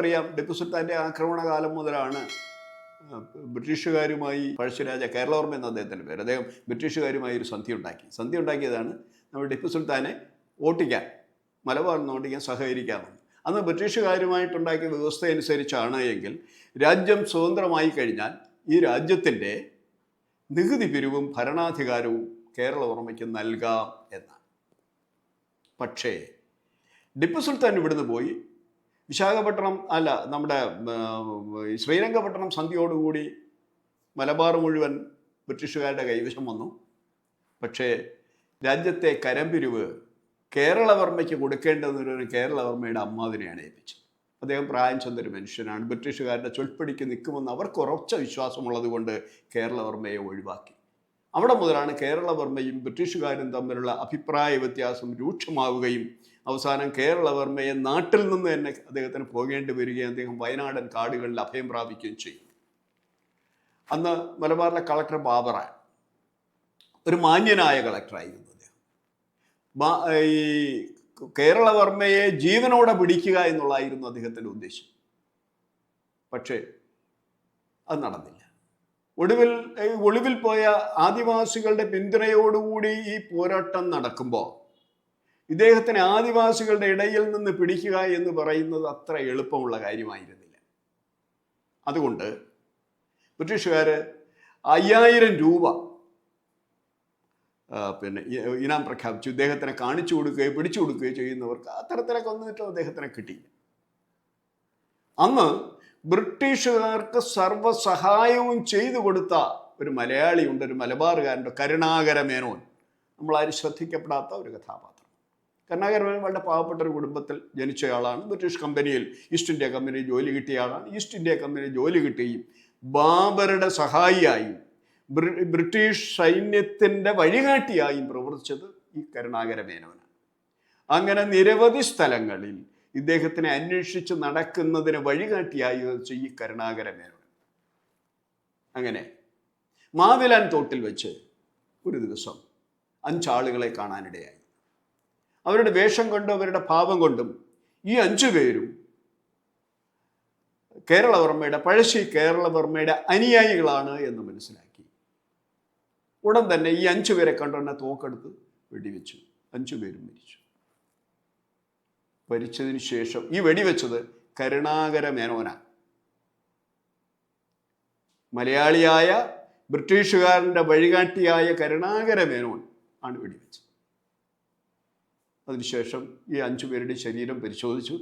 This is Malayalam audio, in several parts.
നമുക്കറിയാം ടിപ്പു സുൽത്താന്റെ ആക്രമണകാലം മുതലാണ് ബ്രിട്ടീഷുകാരുമായി പഴശ്ശിരാജ കേരളവർമ്മ എന്ന അദ്ദേഹത്തിന്റെ പേര്. അദ്ദേഹം ബ്രിട്ടീഷുകാരുമായി ഒരു സന്ധി ഉണ്ടാക്കി. സന്ധി ഉണ്ടാക്കിയതാണ് നമ്മൾ ടിപ്പു സുൽത്താനെ ഓട്ടിക്കാൻ മലബാറിൽ നിന്ന് ഓട്ടിക്കാൻ സഹകരിക്കാമെന്ന്. അന്ന് ബ്രിട്ടീഷുകാരുമായിട്ടുണ്ടാക്കിയ വ്യവസ്ഥ അനുസരിച്ചാണ് എങ്കിൽ രാജ്യം സ്വതന്ത്രമായി കഴിഞ്ഞാൽ ഈ രാജ്യത്തിന്റെ നികുതി പിരിവും ഭരണാധികാരവും കേരളവർമ്മയ്ക്ക് നൽകാം എന്നാണ്. പക്ഷേ ടിപ്പു സുൽത്താൻ ഇവിടുന്ന് പോയി വിശാഖപട്ടണം അല്ല നമ്മുടെ ശ്രീരംഗപട്ടണം സന്ധിയോടുകൂടി മലബാർ മുഴുവൻ ബ്രിട്ടീഷുകാരുടെ കൈവശം വന്നു. പക്ഷേ രാജ്യത്തെ കരംപിരിവ് കേരളവർമ്മയ്ക്ക് കൊടുക്കേണ്ടതെന്നൊരു കേരളവർമ്മയുടെ അമ്മാവിനെയാണ് ഏൽപ്പിച്ചത്. അദ്ദേഹം പ്രായം ചെന്നൊരു മനുഷ്യനാണ്. ബ്രിട്ടീഷുകാരുടെ ചൊൽപ്പടിക്ക് നിൽക്കുമെന്ന് അവർക്ക് ഉറച്ച വിശ്വാസമുള്ളത് കൊണ്ട് കേരളവർമ്മയെ ഒഴിവാക്കി. അവിടെ മുതലാണ് കേരളവർമ്മയും ബ്രിട്ടീഷുകാരും തമ്മിലുള്ള അഭിപ്രായ വ്യത്യാസം രൂക്ഷമാവുകയും അവസാനം കേരളവർമ്മയെ നാട്ടിൽ നിന്ന് തന്നെ അദ്ദേഹത്തിന് പോകേണ്ടി വരികയും അദ്ദേഹം വയനാടൻ കാടുകളിൽ അഭയം പ്രാപിക്കുകയും ചെയ്യും അന്ന് മലബാറിലെ കളക്ടർ ബാബറ ഒരു മാന്യനായ കളക്ടറായിരുന്നു അദ്ദേഹം. ഈ കേരളവർമ്മയെ ജീവനോടെ പിടിക്കുക എന്നുള്ളതായിരുന്നു അദ്ദേഹത്തിന്റെ ഉദ്ദേശം. പക്ഷേ അത് നടന്നില്ല. ഒടുവിൽ ഒളിവിൽ പോയ ആദിവാസികളുടെ പിന്തുണയോടുകൂടി ഈ പോരാട്ടം നടക്കുമ്പോൾ ഇദ്ദേഹത്തിന് ആദിവാസികളുടെ ഇടയിൽ നിന്ന് പിടിക്കുക എന്ന് പറയുന്നത് അത്ര എളുപ്പമുള്ള കാര്യമായിരുന്നില്ല. അതുകൊണ്ട് ബ്രിട്ടീഷുകാർ അയ്യായിരം രൂപ പിന്നെ ഇനാം പ്രഖ്യാപിച്ചു. ഇദ്ദേഹത്തിനെ കാണിച്ചു കൊടുക്കുകയോ പിടിച്ചു കൊടുക്കുകയോ ചെയ്യുന്നവർക്ക് അത്തരത്തിലൊക്കെ ഒന്നിട്ടും അദ്ദേഹത്തിനെ കിട്ടിയില്ല. അന്ന് ബ്രിട്ടീഷുകാർക്ക് സർവസഹായവും ചെയ്തു കൊടുത്ത ഒരു മലയാളിയുണ്ട് ഒരു മലബാറുകാരന്റെ കരുണാകര മേനോൻ നമ്മളാരും ശ്രദ്ധിക്കപ്പെടാത്ത ഒരു കഥാപാത്രം. കരുണാകര മേനോൻ വളരെ പാവപ്പെട്ട ഒരു കുടുംബത്തിൽ ജനിച്ചയാളാണ് ബ്രിട്ടീഷ് കമ്പനിയിൽ ഈസ്റ്റ് ഇന്ത്യ കമ്പനി ജോലി കിട്ടിയയാളാണ് ഈസ്റ്റ് ഇന്ത്യ കമ്പനി ജോലി കിട്ടുകയും ബാബറുടെ സഹായിയായും ബ്രി- ബ്രിട്ടീഷ് സൈന്യത്തിന്റെ വഴികാട്ടിയായും പ്രവർത്തിച്ചത് ഈ കരുണാകര മേനോനാണ്. അങ്ങനെ നിരവധി സ്ഥലങ്ങളിൽ ഇദ്ദേഹത്തിനെ അന്വേഷിച്ച് നടക്കുന്നതിന് വഴികാട്ടിയായി ഈ കരുണാകര മേനോൻ അങ്ങനെ മാവിലാൻ തോട്ടിൽ വെച്ച് ഒരു ദിവസം അഞ്ചാളുകളെ കാണാനിടയായി. അവരുടെ വേഷം കൊണ്ടും അവരുടെ ഭാവം കൊണ്ടും ഈ അഞ്ചു പേരും കേരളവർമ്മയുടെ പഴശ്ശി കേരളവർമ്മയുടെ അനുയായികളാണ് എന്ന് മനസ്സിലാക്കി. ഉടൻ തന്നെ ഈ അഞ്ചു പേരെ കണ്ടുതന്നെ തോക്കെടുത്ത് വെടിവെച്ചു. അഞ്ചു പേരും മരിച്ചു. മരിച്ചതിന് ശേഷം ഈ വെടിവെച്ചത് കരുണാകര മേനോന. മലയാളിയായ ബ്രിട്ടീഷുകാരന്റെ വഴികാട്ടിയായ കരുണാകര മേനോൻ ആണ് വെടിവെച്ചത്. അതിനുശേഷം ഈ അഞ്ചു പേരുടെ ശരീരം പരിശോധിച്ചു.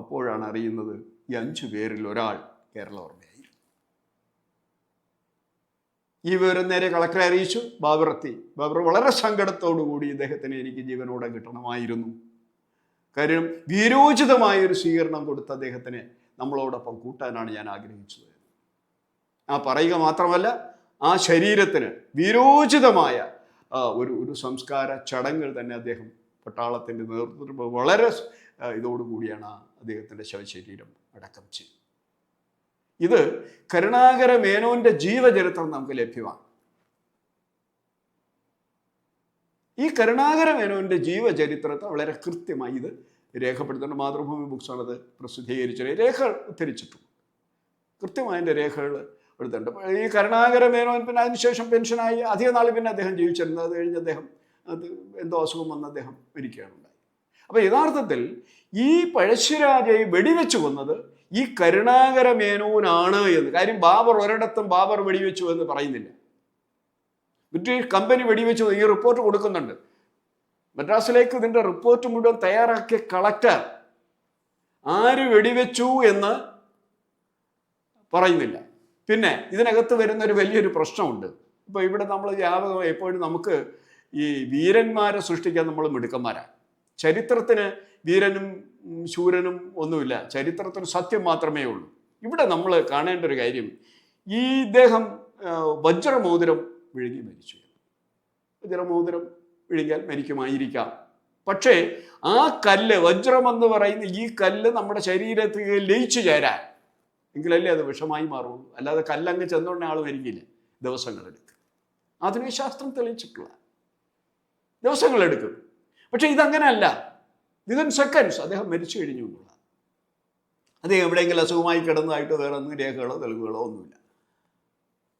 അപ്പോഴാണ് അറിയുന്നത് ഈ അഞ്ചു പേരിൽ ഒരാൾ കേരളവർമ്മയായി ഈ വിവരം നേരെ കളക്ടറെ അറിയിച്ചു. ബാബർ ബാബർ വളരെ സങ്കടത്തോടുകൂടി ഇദ്ദേഹത്തിന് എനിക്ക് ജീവനോടെ കിട്ടണമായിരുന്നു. കാര്യം വീരോചിതമായ ഒരു സ്വീകരണം കൊടുത്ത അദ്ദേഹത്തിന് നമ്മളോടൊപ്പം കൂട്ടാനാണ് ഞാൻ ആഗ്രഹിച്ചത്. ആ പറയുക മാത്രമല്ല ആ ശരീരത്തിന് വീരോചിതമായ ഒരു ഒരു സംസ്കാര ചടങ്ങുകൾ തന്നെ അദ്ദേഹം പട്ടാളത്തിന്റെ നേതൃത്വത്തിൽ വളരെ ഇതോടുകൂടിയാണ് അദ്ദേഹത്തിന്റെ ശവശരീരം അടക്കം ചെയ്തത് ഇത് കരുണാകര മേനോന്റെ ജീവചരിത്രം നമുക്ക് ലഭ്യമാണ്. ഈ കരുണാകര മേനോന്റെ ജീവചരിത്രത്തെ വളരെ കൃത്യമായി ഇത് രേഖപ്പെടുത്തുന്ന മാതൃഭൂമി ബുക്സാണ് അത് പ്രസിദ്ധീകരിച്ചത്. രേഖ ഉദ്ധരിച്ചിട്ടുണ്ട്. കൃത്യമായ രേഖകൾ എടുത്തിട്ടുണ്ട്. ഈ കരുണാകര മേനോൻ പിന്നെ അതിനുശേഷം പെൻഷനായി അധിക നാൾ പിന്നെ അദ്ദേഹം ജീവിച്ചിരുന്നത് കഴിഞ്ഞ് അദ്ദേഹം അത് എന്തോ അസുഖം വന്ന് അദ്ദേഹം മരിക്കുകയാണ് ഉണ്ടായി അപ്പോൾ യഥാർത്ഥത്തിൽ ഈ പഴശ്ശിരാജയെ വെടിവെച്ചു കൊന്നത് ഈ കരുണാകര മേനോനാണ് എന്ന്. കാര്യം ബാബർ ഒരിടത്തും ബാബർ വെടിവെച്ചു എന്ന് പറയുന്നില്ല. ബ്രിട്ടീഷ് കമ്പനി വെടിവെച്ചു ഈ റിപ്പോർട്ട് കൊടുക്കുന്നുണ്ട്. മദ്രാസിലേക്ക് ഇതിന്റെ റിപ്പോർട്ട് മുഴുവൻ തയ്യാറാക്കിയ കളക്ടർ ആര് വെടിവെച്ചു എന്ന് പറയുന്നില്ല. പിന്നെ ഇതിനകത്ത് വരുന്ന ഒരു വലിയൊരു പ്രശ്നമുണ്ട്. ഇപ്പോൾ ഇവിടെ നമ്മൾ വ്യാപകം എപ്പോഴും നമുക്ക് ഈ വീരന്മാരെ സൃഷ്ടിക്കാൻ നമ്മൾ മിടുക്കന്മാരാണ് ചരിത്രത്തിന് വീരനും ശൂരനും ഒന്നുമില്ല. ചരിത്രത്തിന് സത്യം മാത്രമേ ഉള്ളൂ. ഇവിടെ നമ്മൾ കാണേണ്ട ഒരു കാര്യം ഈ ഇദ്ദേഹം വജ്രമോതിരം വിഴുങ്ങി മരിച്ചു. വജ്രമോതിരം വിഴുങ്ങിയാൽ മരിക്കുമായിരിക്കാം. പക്ഷേ ആ കല്ല് വജ്രമെന്ന് പറയുന്ന ഈ കല്ല് നമ്മുടെ ശരീരത്തിൽ ലയിച്ചു ചേരാൻ. എങ്കിലല്ലേ അത് വിഷമായി മാറുള്ളൂ. അല്ലാതെ കല്ലങ്ങ് ചെന്നോണ്ട ആൾ വരികയില്ല ദിവസങ്ങളെടുക്കും. അതിനെ ശാസ്ത്രം തെളിയിച്ചിട്ടുള്ള ദിവസങ്ങളെടുക്കും. പക്ഷെ ഇതങ്ങനെയല്ല. വിതിൻ സെക്കൻഡ്സ് അദ്ദേഹം മരിച്ചു കഴിഞ്ഞു എന്നുള്ളതാണ്. അദ്ദേഹം എവിടെയെങ്കിലും അസുഖമായി കിടന്നതായിട്ട് വേറെ ഒന്നും രേഖകളോ തെളിവുകളോ ഒന്നുമില്ല.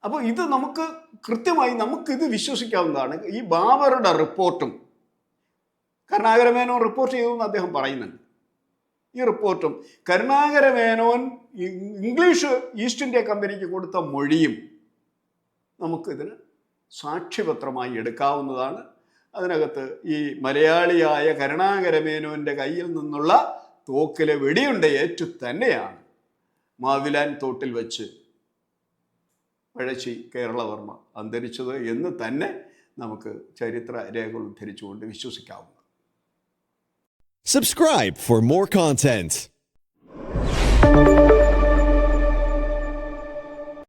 അപ്പോൾ ഇത് നമുക്ക് കൃത്യമായി നമുക്കിത് വിശ്വസിക്കാവുന്നതാണ് ഈ ബാബറുടെ റിപ്പോർട്ടും. കരുണാകരമേനോൻ റിപ്പോർട്ട് ചെയ്തു എന്ന് അദ്ദേഹം പറയുന്നുണ്ട്. ഈ റിപ്പോർട്ടും Karunakara Menon English East India കമ്പനിക്ക് കൊടുത്ത മൊഴിയും നമുക്കിതിന് സാക്ഷിപത്രമായി എടുക്കാവുന്നതാണ്. അതിനകത്ത് ഈ മലയാളിയായ കരുണാകരമേനുവിന്റെ കയ്യിൽ നിന്നുള്ള തോക്കിലെ വെടിയുണ്ട ഏറ്റു തന്നെയാണ് മാവിലാൻ തോട്ടിൽ വെച്ച് പഴശ്ശി കേരളവർമ്മ അന്തരിച്ചത് എന്ന് തന്നെ നമുക്ക് ചരിത്ര രേഖകൾ ഉദ്ധരിച്ചുകൊണ്ട് വിശ്വസിക്കാവുന്നു സബ്സ്ക്രൈബ് ഫോർ മോർ content.